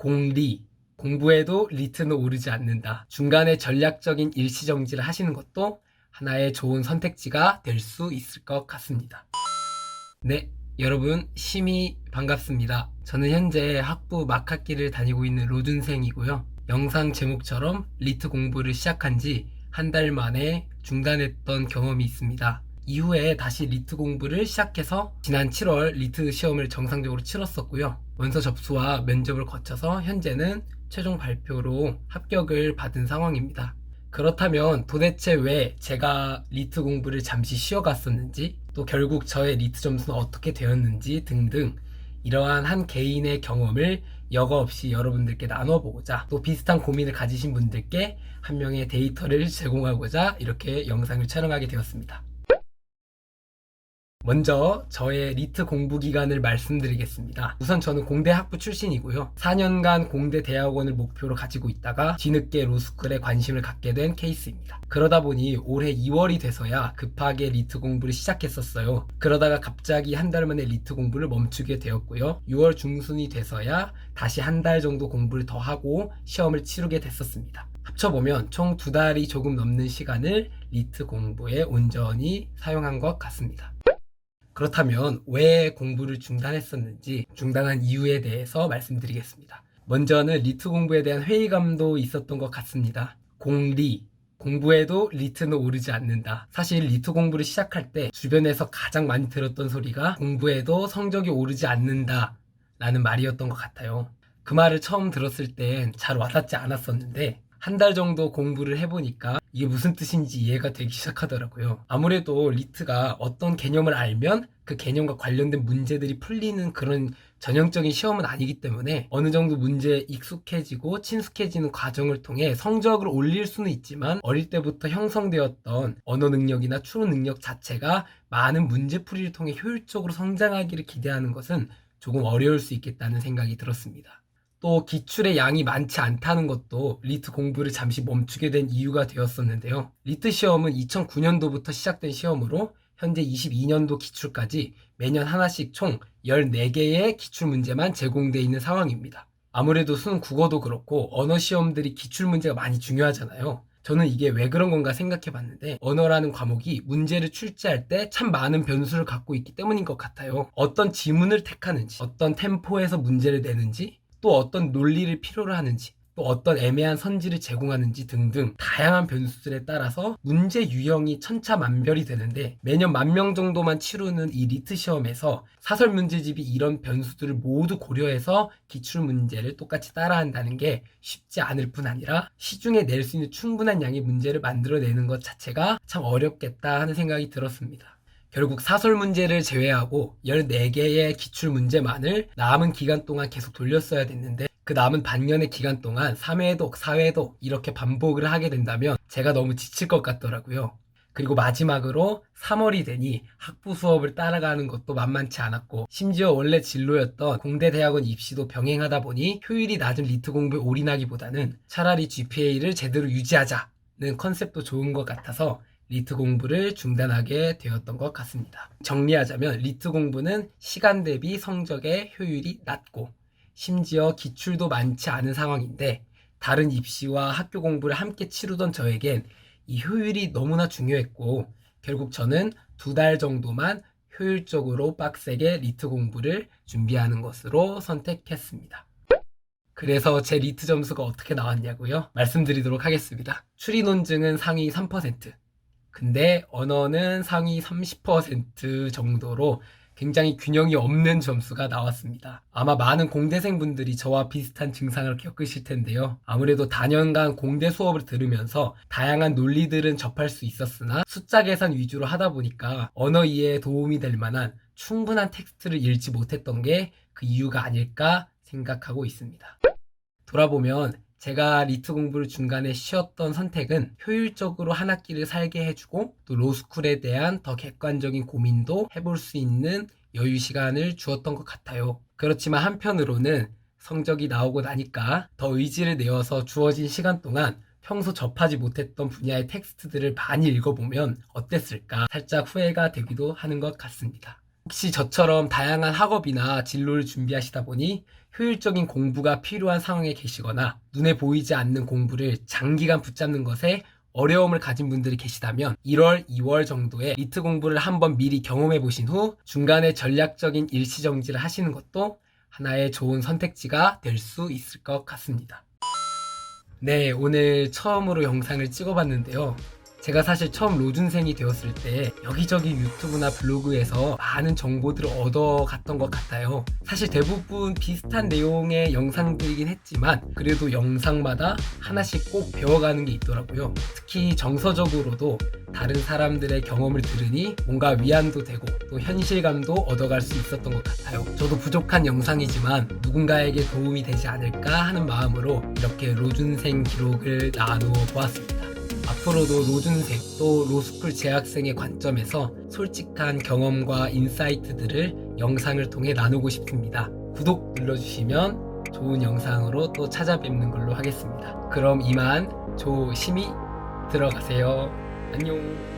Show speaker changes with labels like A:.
A: 공리, 공부해도 리트는 오르지 않는다. 중간에 전략적인 일시정지를 하시는 것도 하나의 좋은 선택지가 될 수 있을 것 같습니다. 네, 여러분, 심히 반갑습니다. 저는 현재 학부 막학기를 다니고 있는 로준생이고요. 영상 제목처럼 리트 공부를 시작한 지 한 달 만에 중단했던 경험이 있습니다. 이후에 다시 리트 공부를 시작해서 지난 7월 리트 시험을 정상적으로 치렀었고요. 원서 접수와 면접을 거쳐서 현재는 최종 발표로 합격을 받은 상황입니다. 그렇다면 도대체 왜 제가 리트 공부를 잠시 쉬어갔었는지 또 결국 저의 리트 점수는 어떻게 되었는지 등등 이러한 한 개인의 경험을 여과 없이 여러분들께 나눠보고자 또 비슷한 고민을 가지신 분들께 한 명의 데이터를 제공하고자 이렇게 영상을 촬영하게 되었습니다. 먼저 저의 리트 공부 기간을 말씀드리겠습니다. 우선 저는 공대 학부 출신이고요. 4년간 공대 대학원을 목표로 가지고 있다가 뒤늦게 로스쿨에 관심을 갖게 된 케이스입니다. 그러다 보니 올해 2월이 돼서야 급하게 리트 공부를 시작했었어요. 그러다가 갑자기 한 달 만에 리트 공부를 멈추게 되었고요. 6월 중순이 돼서야 다시 한 달 정도 공부를 더 하고 시험을 치르게 됐었습니다. 합쳐보면 총 두 달이 조금 넘는 시간을 리트 공부에 온전히 사용한 것 같습니다. 그렇다면 왜 공부를 중단했었는지 중단한 이유에 대해서 말씀드리겠습니다. 먼저는 리트 공부에 대한 회의감도 있었던 것 같습니다. 공리, 공부해도 리트는 오르지 않는다. 사실 리트 공부를 시작할 때 주변에서 가장 많이 들었던 소리가 공부해도 성적이 오르지 않는다. 라는 말이었던 것 같아요. 그 말을 처음 들었을 땐 잘 와닿지 않았었는데 한 달 정도 공부를 해보니까 이게 무슨 뜻인지 이해가 되기 시작하더라고요. 아무래도 리트가 어떤 개념을 알면 그 개념과 관련된 문제들이 풀리는 그런 전형적인 시험은 아니기 때문에 어느 정도 문제에 익숙해지고 친숙해지는 과정을 통해 성적을 올릴 수는 있지만 어릴 때부터 형성되었던 언어 능력이나 추론 능력 자체가 많은 문제풀이를 통해 효율적으로 성장하기를 기대하는 것은 조금 어려울 수 있겠다는 생각이 들었습니다. 또 기출의 양이 많지 않다는 것도 리트 공부를 잠시 멈추게 된 이유가 되었었는데요. 리트 시험은 2009년도부터 시작된 시험으로 현재 22년도 기출까지 매년 하나씩 총 14개의 기출 문제만 제공되어 있는 상황입니다. 아무래도 수능 국어도 그렇고 언어 시험들이 기출 문제가 많이 중요하잖아요. 저는 이게 왜 그런 건가 생각해 봤는데 언어라는 과목이 문제를 출제할 때 참 많은 변수를 갖고 있기 때문인 것 같아요. 어떤 지문을 택하는지, 어떤 템포에서 문제를 내는지, 또 어떤 논리를 필요로 하는지, 또 어떤 애매한 선지를 제공하는지 등등 다양한 변수들에 따라서 문제 유형이 천차만별이 되는데 매년 만 명 정도만 치르는 이 리트 시험에서 사설 문제집이 이런 변수들을 모두 고려해서 기출 문제를 똑같이 따라한다는 게 쉽지 않을 뿐 아니라 시중에 낼 수 있는 충분한 양의 문제를 만들어내는 것 자체가 참 어렵겠다 하는 생각이 들었습니다. 결국 사설 문제를 제외하고 14개의 기출 문제만을 남은 기간 동안 계속 돌렸어야 됐는데 그 남은 반년의 기간 동안 3회독, 4회독 이렇게 반복을 하게 된다면 제가 너무 지칠 것 같더라고요. 그리고 마지막으로 3월이 되니 학부 수업을 따라가는 것도 만만치 않았고 심지어 원래 진로였던 공대 대학원 입시도 병행하다 보니 효율이 낮은 리트 공부에 올인하기보다는 차라리 GPA를 제대로 유지하자는 컨셉도 좋은 것 같아서 리트 공부를 중단하게 되었던 것 같습니다. 정리하자면 리트 공부는 시간 대비 성적의 효율이 낮고 심지어 기출도 많지 않은 상황인데 다른 입시와 학교 공부를 함께 치르던 저에겐 이 효율이 너무나 중요했고 결국 저는 두 달 정도만 효율적으로 빡세게 리트 공부를 준비하는 것으로 선택했습니다. 그래서 제 리트 점수가 어떻게 나왔냐고요? 말씀드리도록 하겠습니다. 추리 논증은 상위 3%, 근데 언어는 상위 30% 정도로 굉장히 균형이 없는 점수가 나왔습니다. 아마 많은 공대생분들이 저와 비슷한 증상을 겪으실 텐데요. 아무래도 다년간 공대 수업을 들으면서 다양한 논리들은 접할 수 있었으나 숫자 계산 위주로 하다 보니까 언어 이해에 도움이 될 만한 충분한 텍스트를 읽지 못했던 게 그 이유가 아닐까 생각하고 있습니다. 돌아보면 제가 리트 공부를 중간에 쉬었던 선택은 효율적으로 한 학기를 살게 해주고 또 로스쿨에 대한 더 객관적인 고민도 해볼 수 있는 여유 시간을 주었던 것 같아요. 그렇지만 한편으로는 성적이 나오고 나니까 더 의지를 내어서 주어진 시간 동안 평소 접하지 못했던 분야의 텍스트들을 많이 읽어보면 어땠을까 살짝 후회가 되기도 하는 것 같습니다. 혹시 저처럼 다양한 학업이나 진로를 준비하시다 보니 효율적인 공부가 필요한 상황에 계시거나 눈에 보이지 않는 공부를 장기간 붙잡는 것에 어려움을 가진 분들이 계시다면 1월, 2월 정도에 리트 공부를 한번 미리 경험해 보신 후 중간에 전략적인 일시정지를 하시는 것도 하나의 좋은 선택지가 될 수 있을 것 같습니다. 네, 오늘 처음으로 영상을 찍어봤는데요. 제가 사실 처음 로준생이 되었을 때 여기저기 유튜브나 블로그에서 많은 정보들을 얻어갔던 것 같아요. 사실 대부분 비슷한 내용의 영상들이긴 했지만 그래도 영상마다 하나씩 꼭 배워가는 게 있더라고요. 특히 정서적으로도 다른 사람들의 경험을 들으니 뭔가 위안도 되고 또 현실감도 얻어갈 수 있었던 것 같아요. 저도 부족한 영상이지만 누군가에게 도움이 되지 않을까 하는 마음으로 이렇게 로준생 기록을 나누어 보았습니다. 앞으로도 로준생 또 로스쿨 재학생의 관점에서 솔직한 경험과 인사이트들을 영상을 통해 나누고 싶습니다. 구독 눌러주시면 좋은 영상으로 또 찾아뵙는 걸로 하겠습니다. 그럼 이만 조심히 들어가세요. 안녕.